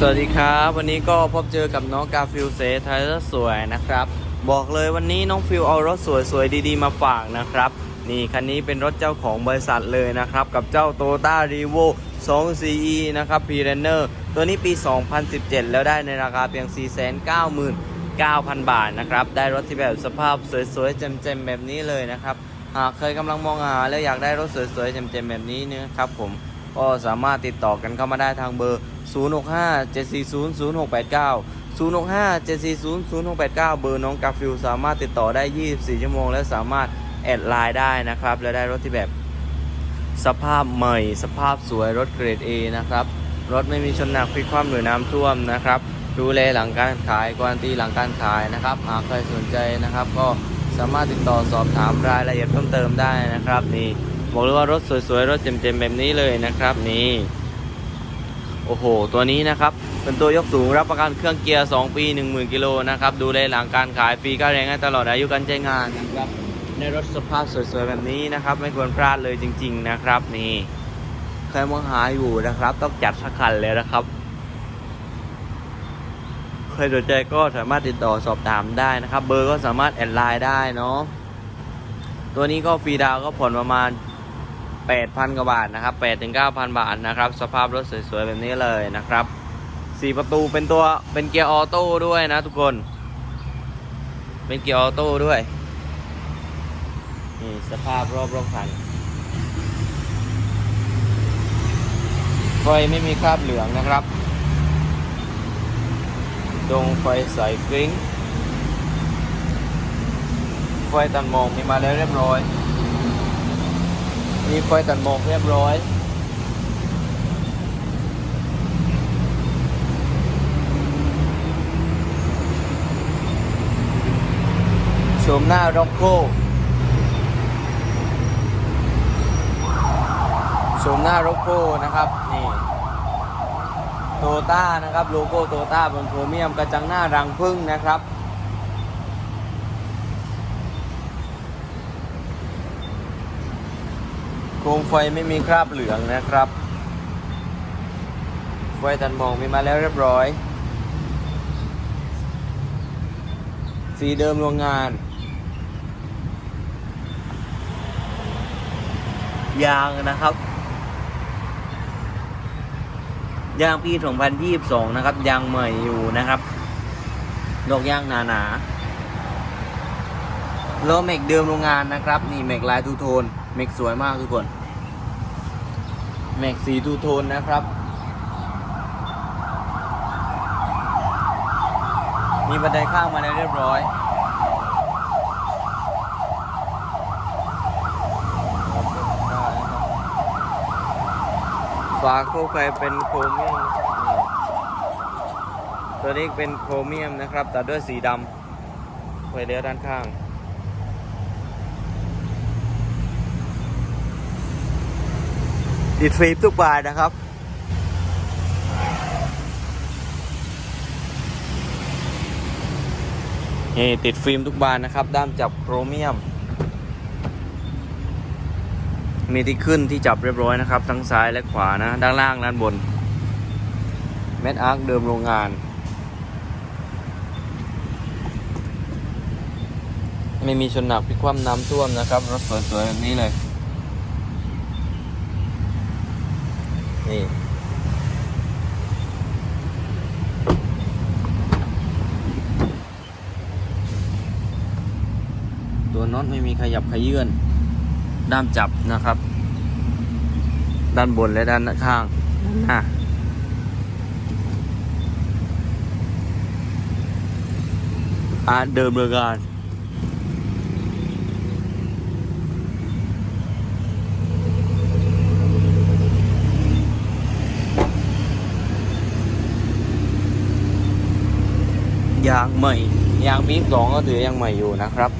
สวัสดีครับ วันนี้ก็พบเจอกับน้องกาฟิลเซไทยรถสวยนะครับ บอกเลยวันนี้น้องฟิลเอารถสวยๆดีๆมาฝากนะครับ นี่คันนี้เป็นรถเจ้าของบริษัทเลยนะครับ กับเจ้า t o ต้ารีโว2 CE นะครับ p r e n n e r ตัวนี้ปี 2017 แล้วได้ในราคาเพียง 499,000 บาทนะครับ ได้รถที่แบบสภาพสวยๆเจ็มๆแบบนี้เลยนะครับ หากเคยกำลังมองหาแล้วอยากได้รถสวยๆเจ็มๆแบบนี้นะครับผมก็สามารถติดต่อกันเข้ามาได้ทางเบอร์ 065 740 0689 065 740 0689 เบอร์น้องกาฟิลสามารถติดต่อได้ 24 ชั่วโมง และสามารถแอดไลน์ได้นะครับ และได้รถที่แบบสภาพใหม่ สภาพสวยรถเกรด A นะครับ รถไม่มีชนหนักพลิกคว่ำหรือน้ำท่วมนะครับ ดูแลหลังการขายกวนตีหลังการขายนะครับ หากใครสนใจนะครับ ก็สามารถติดต่อสอบถามรายละเอียดเพิ่มเติมได้นะครับ นี่บอกเลยว่ารถสวยๆ รถเจ็มๆแบบนี้เลยนะครับ นี่ โอ้โห ตัวนี้นะครับ เป็นตัวยกสูงรับประกันเครื่องเกียร์ 2 ปี 10,000 กิโลนะครับ ดูแลหลังการขายฟรีค่าแรงให้ตลอดอายุการใช้งานนะครับ ในรถสภาพสวยๆแบบนี้นะครับ ไม่ควรพลาดเลยจริง ๆ นะครับนี่ใครมองหาอยู่นะครับ ต้องจัดสักคันเลยนะครับใครสนใจก็สามารถติดต่อสอบถามได้นะครับ เบอร์ก็สามารถแอดไลน์ได้เนาะตัวนี้ก็ฟรีดาวก็ผ่อนประมาณ 8,000 กว่าบาทนะครับ8ถึง9,000 บาทนะครับ สภาพรถสวยๆ แบบนี้เลยนะครับ 4 ประตูเป็นตัวเป็นเกียร์ออโต้ด้วยนะทุกคน เป็นเกียร์ออโต้ด้วย นี่สภาพรอบรอบคันไฟไม่มีคราบเหลืองนะครับดวงไฟใสกริ้งไฟตันมองมีมาแล้วเรียบร้อย มีไฟตัดหมอกเรียบร้อยโฉมหน้าร็อกโก้โฉมหน้าร็อกโก้นะครับ นี่โตต้านะครับ โลโก้โตต้าบนโครเมียมกระจังหน้ารังพึ่งนะครับ โคมไฟไม่มีคราบเหลืองนะครับ ไฟตันมองมีมาแล้วเรียบร้อย สีเดิมโรงงาน ยางนะครับ ยางปี 2022 นะครับ ยางใหม่อยู่นะครับดอกยางหนาๆโลเมกเดิมโรงงานนะครับ นี่เมกลายทูโทน เมกสวยมากทุกคน เมกสีทูโทนนะครับ มีบันไดข้างมาแล้วเรียบร้อยฝาโครไฟเป็นโครเมียม ตัวนี้เป็นโครเมียมนะครับ ตัดด้วยสีดำไฟเลี้ยวด้านข้าง ติดฟิล์มทุกบานนะครับ นี่ติดฟิล์มทุกบานนะครับ ด้ามจับโครเมียม มีที่ขึ้นที่จับเรียบร้อยนะครับ ทั้งซ้ายและขวานะ ด้านล่างด้านบนเม็ดอาร์คเดิมโรงงานไม่มีชนหนักพิคว่ำน้ำท่วมนะครับ รถสวยๆแบบนี้เลย นี่ตัวน็อตไม่มีขยับขยื่นด้ามจับนะครับ ด้านบนและด้านข้างด้านหน้าอาร์ตเดิมเรือการ ยางใหม่ ยางปีสองก็ถือยังใหม่อยู่นะครับ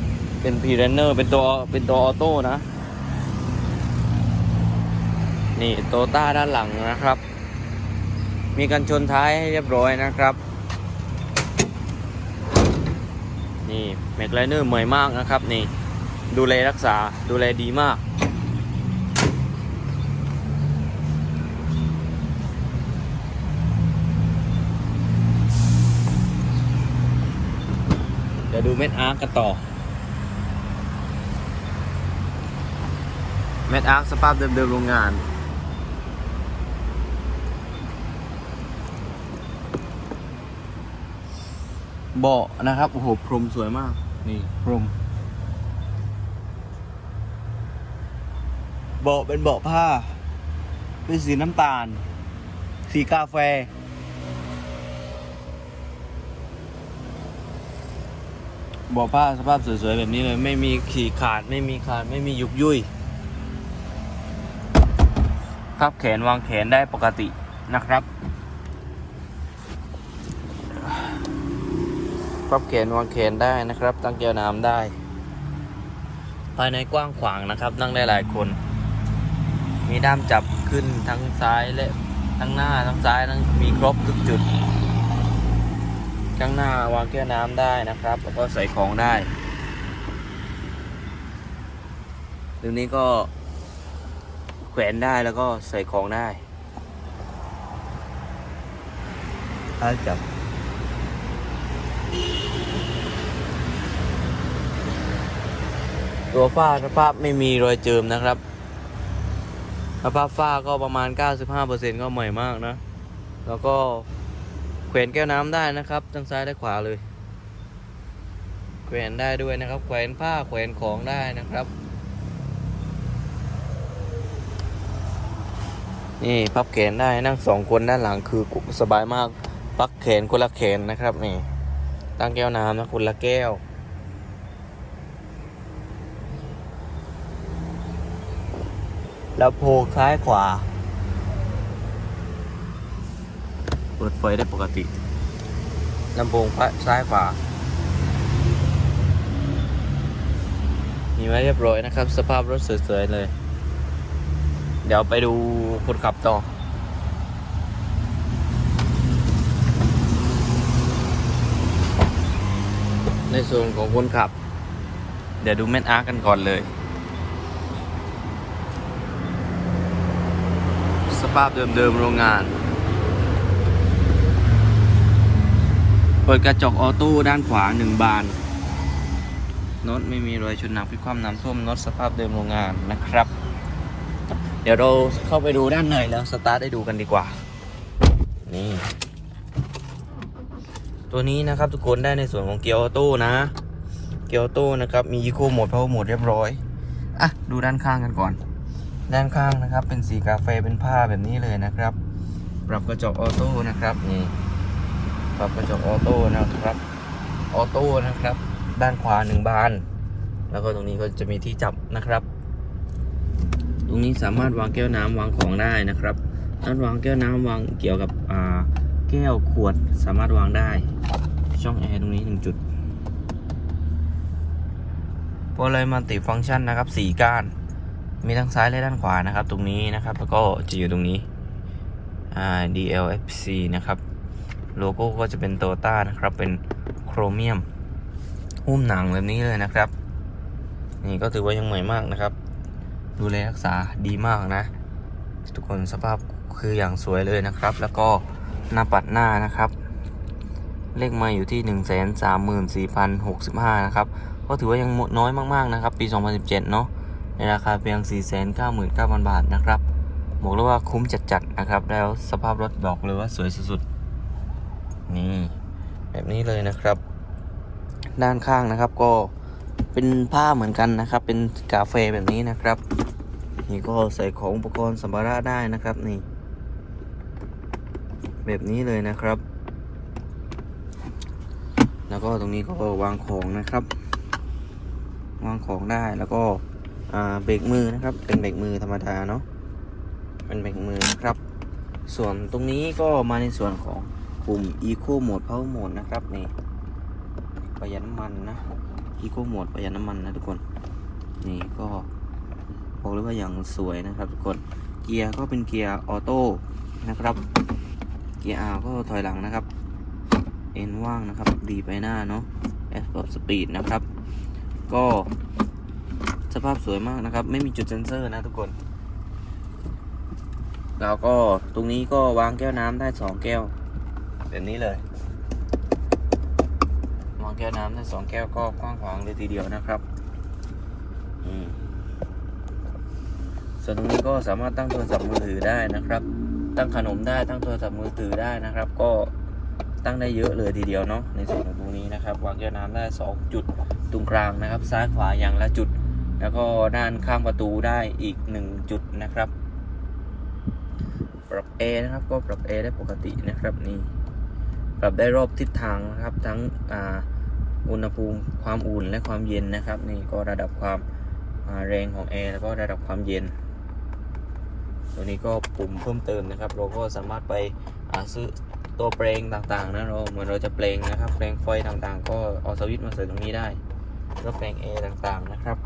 เป็นพีเรนเนอร์เป็นตัวเป็นตัวออโต้นะ นี่โตต้าด้านหลังนะครับ มีกันชนท้ายให้เรียบร้อยนะครับ นี่แม็กไลเนอร์ใหม่มากนะครับ นี่ดูแลรักษาดูแลดีมาก จะดูเม็ดอาร์กกันต่อ เม็ดอาร์คสภาพเดิมๆโรงงานเบาะนะครับ โอ้โห พรมสวยมาก นี่พรม เบาะเป็นเบาะผ้า เป็นสีน้ำตาล สีกาแฟ บาะผ้าสภาพสวยๆแบบนี้เลย ไม่มีขีดขาดไม่มีขาดไม่มียุบยุยพับแขนวางแขนได้ปกตินะครับพับแขนวางแขนได้นะครับ ตั้งแก้วน้ำได้ ภายในกว้างขวางนะครับ นั่งได้หลายคน มีด้ามจับขึ้นทั้งซ้ายและทั้งหน้าทั้งซ้ายทั้งมีครบทุกจุด ข้างหน้าวางแก้วน้ำได้นะครับ แล้วก็ใส่ของได้ตรงนี้ก็แขวนได้แล้วก็ใส่ของได้ถ้าจับตัวฝ้าสภาพไม่มีรอยเจิมนะครับสภาพฝ้าก็ประมาณ 95%ก็ใหม่มากนะ แล้วก็ แขวนแก้วน้ำได้นะครับ ทั้งซ้ายและขวาเลย แขวนได้ด้วยนะครับ แขวนผ้าแขวนของได้นะครับ นี่พับแขนได้นั่งสองคนด้านหลังคือสบายมาก พักแขนคนละแขนนะครับนี่ ตั้งแก้วน้ำนะคนละแก้วแล้วโพกซ้ายขวา เปิดไฟได้ปกติลำโพงซ้ายขวามีไว้เรียบร้อยนะครับ สภาพรถสวยๆเลย เดี๋ยวไปดูคนขับต่อ ในส่วนของคนขับ เดี๋ยวดูแมนอาร์กันก่อนเลย สภาพเดิมๆโรงงาน เปิดกระจกออโต้ด้านขวาหนึ่งบานน็อตไม่มีรอยชนหนักพิความน้ำท่วมน็อตสภาพเดิมโรงงานนะครับ เดี๋ยวเราเข้าไปดูด้านในแล้วสตาร์ทได้ดูกันดีกว่า นี่ ตัวนี้นะครับทุกคนได้ในส่วนของเกียร์ออโต้นะ เกียร์ออโต้นะครับ มีอีโคโหมดพาวเวอร์โหมดเรียบร้อยอะดูด้านข้างกันก่อน ด้านข้างนะครับ เป็นสีกาแฟเป็นผ้าแบบนี้เลยนะครับ ปรับกระจกออโต้นะครับนี่ ปรับกระจกออโต้นะครับ ออโต้นะครับ ด้านขวาหนึ่งบาน แล้วก็ตรงนี้ก็จะมีที่จับนะครับ ตรงนี้สามารถวางแก้วน้ำวางของได้นะครับด้านวางแก้วน้ำวางเกี่ยวกับแก้วขวดสามารถวางได้ ช่องแอร์ตรงนี้หนึ่งจุดโปรเลยมัลติฟังก์ชันนะครับสี่ก้าน มีทั้งซ้ายและด้านขวานะครับ ตรงนี้นะครับ แล้วก็จะอยู่ตรงนี้ DLFC นะครับ โลโก้ก็จะเป็นโตต้านะครับ เป็นโครเมียม หุ้มหนังแบบนี้เลยนะครับ นี่ก็ถือว่ายังใหม่มากนะครับ ดูแลรักษาดีมากนะ ทุกคนสภาพคืออย่างสวยเลยนะครับ แล้วก็หน้าปัดหน้านะครับ เลขมาอยู่ที่ 1 3 4 0 6 5 นะครับ ก็ถือว่ายังน้อยมากๆนะครับ ปี 2017 เนาะในราคาเพียง 499,000 บาทนะครับบอกเลยว่าคุ้มจัดๆนะครับ แล้วสภาพรถบอกเลยว่าสวยสุดๆ นี่แบบนี้เลยนะครับ ด้านข้างนะครับก็เป็นผ้าเหมือนกันนะครับ เป็นกาแฟแบบนี้นะครับ นี่ก็ใส่ของอุปกรณ์สัมภาระได้นะครับนี่ แบบนี้เลยนะครับ แล้วก็ตรงนี้ก็วางของนะครับ วางของได้แล้วก็เบรกมือนะครับ เป็นเบรกมือธรรมดาเนาะเป็นเบรกมือนะครับ ส่วนตรงนี้ก็มาในส่วนของ ปุ่ม Eco Mode Power Mode นะครับนี่ประหยัดน้ำมันนะ Eco Mode ประหยัดน้ำมันนะทุกคน นี่ก็บอกเลยว่าอย่างสวยนะครับทุกคน เกียร์ก็เป็นเกียร์ออโต้นะครับ เกียร์ R ก็ถอยหลังนะครับ N ว่างนะครับ D ไปหน้าเนาะ S ปรับสปีดนะครับ ก็สภาพสวยมากนะครับ ไม่มีจุดเซนเซอร์นะทุกคน แล้วก็ตรงนี้ก็วางแก้วน้ำได้สองแก้ว แบบนี้เลยวางแก้วน้ำได้สองแก้วก็กว้างขวางเลยทีเดียวนะครับส่วนตรงนี้ก็สามารถตั้งโทรศัพท์มือถือได้นะครับ ตั้งขนมได้ตั้งโทรศัพท์มือถือได้นะครับ ก็ตั้งได้เยอะเลยทีเดียวเนาะในส่วนของตรงนี้นะครับวางแก้วน้ำได้สองจุดตรงกลางนะครับ ซ้ายขวาอย่างละจุด แล้วก็ด้านข้างประตูได้อีกหนึ่งจุดนะครับ ปรับแอนะครับก็ปรับแอได้ปกตินะครับนี่ ปรับได้รอบทิศทางนะครับ ทั้งอุณหภูมิความอุ่นและความเย็นนะครับ นี่ก็ระดับความาแรงของแอร์แล้วก็ระดับความเย็น ตัวนี้ก็ปุ่มเพิ่มเติมนะครับ เราก็สามารถไปซื้อตัวเปลงต่างๆนะเราเหมือนเราจะเปลงนะครับเปลงไฟต่างๆ ก็เอาสวิตช์มาใส่ตรงนี้ได้แล้วเปลงแอร์ต่างๆนะครับ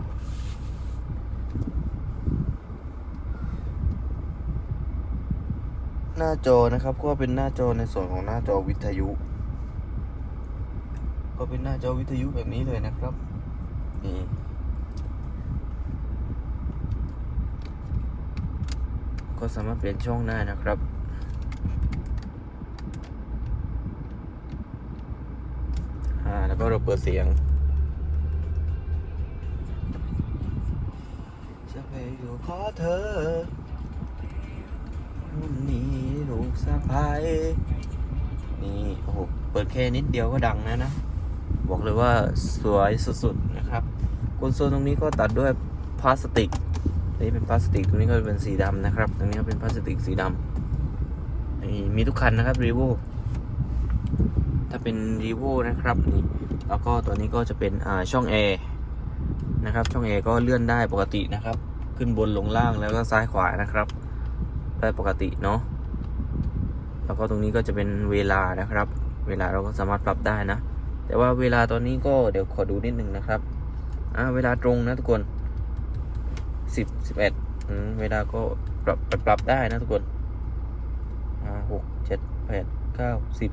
น้าจอนะครับ ก็เป็นหน้าจอในส่วนของหน้าจอวิทยุ ก็เป็นหน้าจอวิทยุแบบนี้เลยนะครับนี่ก็สามารถเปลี่ยนช่องได้นะครับอ่าแล้วก็เราเปิดเสียงจะไปอยู่ขอเธอ นนี้ลูกสะพายนี่โอ้โหเปิดแค่นิดเดียวก็ดังนะนะ บอกเลยว่าสวยสุดๆนะครับคอนโซลตรงนี้ก็ตัดด้วยพลาสติกนี่เป็นพลาสติกตรงนี้ก็เป็นสีดำนะครับ ตรงนี้ก็เป็นพลาสติกสีดำนี่มีทุกคันนะครับรีโวถ้าเป็นรีโวนะครับนี่แล้วก็ตัวนี้ก็จะเป็นอ่าช่องแอร์นะครับ ช่องแอร์ก็เลื่อนได้ปกตินะครับ ขึ้นบนลงล่างแล้วก็ซ้ายขวานะครับ ได้ปกติเนาะแล้วก็ตรงนี้ก็จะเป็นเวลานะครับ เวลาเราก็สามารถปรับได้นะ แต่ว่าเวลาตอนนี้ก็เดี๋ยวขอดูนิดนึงนะครับอ่าเวลาตรงนะทุกคนสิบสิบเอ็ดเวลาก็ปรับปรับได้นะทุกคนอ่าหกเจ็ดแปดเก้าสิบ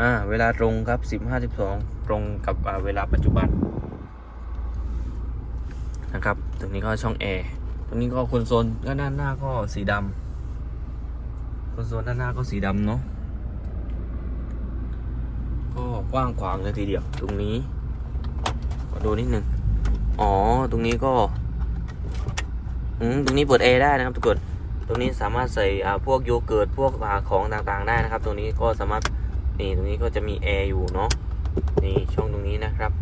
อ่าเวลาตรงครับสิบห้าสิบสองตรงกับเวลาปัจจุบันนะครับ ตรงนี้ก็ช่องแอร์ตรงนี้ก็คอนโซลก็ด้านหน้าก็สีดำ อนโซลด้านหน้าก็สีดำเนาะก็กว้างขวางเลยทีเดียว ตรงนี้ขอดูนิดนึงอ๋อ ตรงนี้ก็อืมตรงนี้เปิดแอร์ได้นะครับทุกคนตรงนี้สามารถใส่พวกโยเกิร์ตพวกของต่างๆได้นะครับ ตรงนี้ก็สามารถนี่ตรงนี้ก็จะมีแอร์อยู่เนาะนี่ช่องตรงนี้นะครับ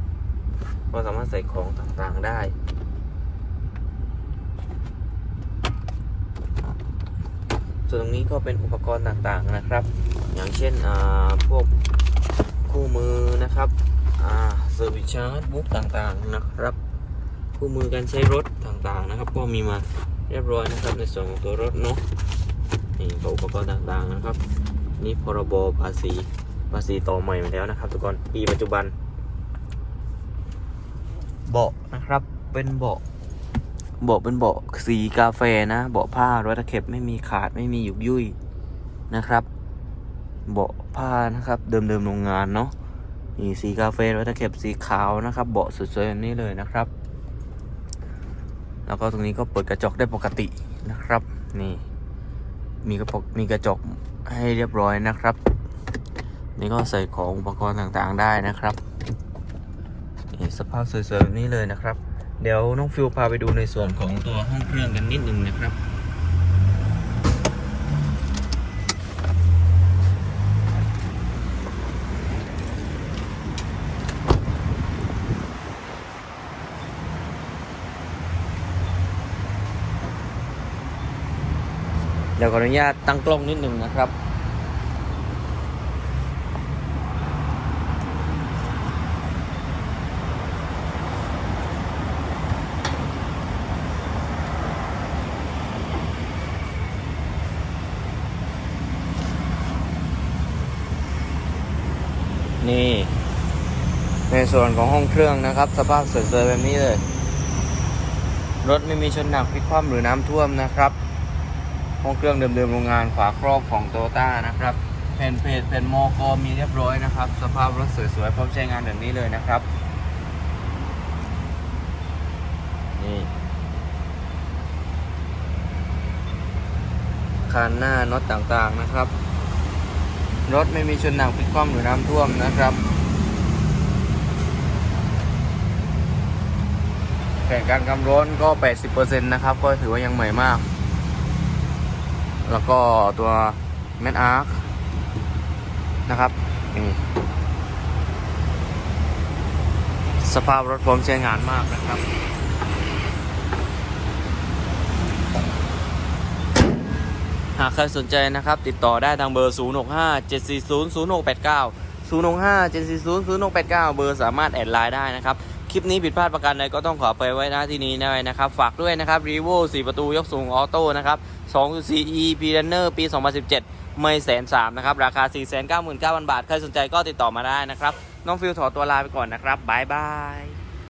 ก็สามารถใส่ของต่างๆได้ ส่วนตรงนี้ก็เป็นอุปกรณ์ต่างๆนะครับ อย่างเช่นพวกคู่มือนะครับเซอร์วิสชาร์จบุ๊กต่างๆนะครับ คู่มือการใช้รถต่างๆนะครับ ก็มีมาเรียบร้อยนะครับในส่วนของตัวรถเนาะนี่ก็อุปกรณ์ต่างๆนะครับ นี่พรบภาษีภาษีต่อใหม่มาแล้วนะครับ ทุกคนปีปัจจุบัน เบาะนะครับเป็นเบาะ เบาะเป็นเบาะสีกาแฟนะ เบาะผ้ารถตะเข็บไม่มีขาดไม่มีหยุกยุ่ยนะครับ เบาะผ้านะครับ เดิมๆโรงงานเนาะนี่สีกาแฟรถตะเข็บสีขาวนะครับ เบาะสวยๆแบบนี้เลยนะครับ แล้วก็ตรงนี้ก็เปิดกระจกได้ปกตินะครับ นี่ มีกระจกมีกระจกให้เรียบร้อยนะครับ นี่ก็ใส่ของอุปกรณ์ต่างๆได้นะครับนี่สภาพสวยๆแบบนี้เลยนะครับ เดี๋ยวน้องฟิวพาไปดูในส่วนของตัวห้องเครื่องกันนิดนึงนะครับเดี๋ยวขออนุญาตตั้งกล้องนิดนึงนะครับ นี่ ในส่วนของห้องเครื่องนะครับ สภาพสวยๆแบบนี้เลย รถไม่มีชนหนักพลิกคว่ำหรือน้ำท่วมนะครับ ห้องเครื่องเดิมๆโรงงานฝาครอบของโตต้านะครับแผ่นเพจแผ่นโมก็มีเรียบร้อยนะครับ สภาพรถสวยๆพร้อมใช้งานแบบนี้เลยนะครับนี่คานหน้าน็อตต่างๆนะครับ รถไม่มีชนหนักพลิกคว่ำหรือน้ำท่วมนะครับ แผงการกำร้อนก็ 80%นะครับ ก็ถือว่ายังใหม่มาก แล้วก็ตัวแมนอาร์คนะครับนี่สภาพรถพร้อมใช้งานมากนะครับ หากใครสนใจนะครับ ติดต่อได้ทางเบอร์ 065 740 0689 065 740 0689 เบอร์สามารถแอดไลน์ได้นะครับ ลิปนี้ผิดพลาดประการใดก็ต้องขอไปไว้หน้าที่นี้ด้วยนะครับ ฝากด้วยนะครับรีโว่4ประตูยกสูงออโต้นะครับ2.4 e p r u n n e r ปี 2017 ไม่แสนสามนะครับ ราคา 499,000 บาท ใครสนใจก็ติดต่อมาได้นะครับ น้องฟิลถอตัวลาไปก่อนนะครับบายบาย